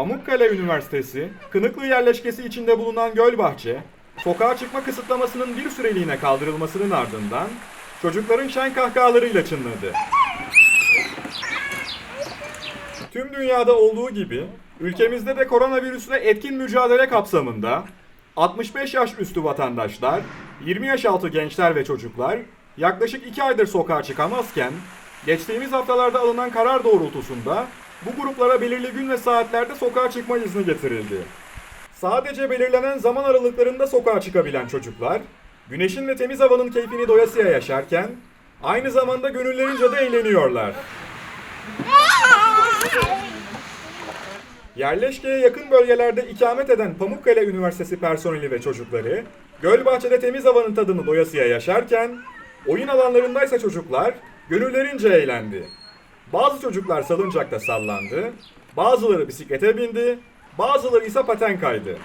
Pamukkale Üniversitesi, Kınıklı yerleşkesi içinde bulunan Gölbahçe, sokağa çıkma kısıtlamasının bir süreliğine kaldırılmasının ardından çocukların şen kahkahalarıyla çınladı. Tüm dünyada olduğu gibi ülkemizde de koronavirüsle etkin mücadele kapsamında 65 yaş üstü vatandaşlar, 20 yaş altı gençler ve çocuklar yaklaşık 2 aydır sokağa çıkamazken geçtiğimiz haftalarda alınan karar doğrultusunda bu gruplara belirli gün ve saatlerde sokağa çıkma izni getirildi. Sadece belirlenen zaman aralıklarında sokağa çıkabilen çocuklar, güneşin ve temiz havanın keyfini doyasıya yaşarken aynı zamanda gönüllerince de eğleniyorlar. Yerleşkeye yakın bölgelerde ikamet eden Pamukkale Üniversitesi personeli ve çocukları, Gölbahçe'de temiz havanın tadını doyasıya yaşarken, oyun alanlarındaysa çocuklar gönüllerince eğlendi. Bazı çocuklar salıncakta sallandı, bazıları bisiklete bindi, bazıları ise paten kaydı.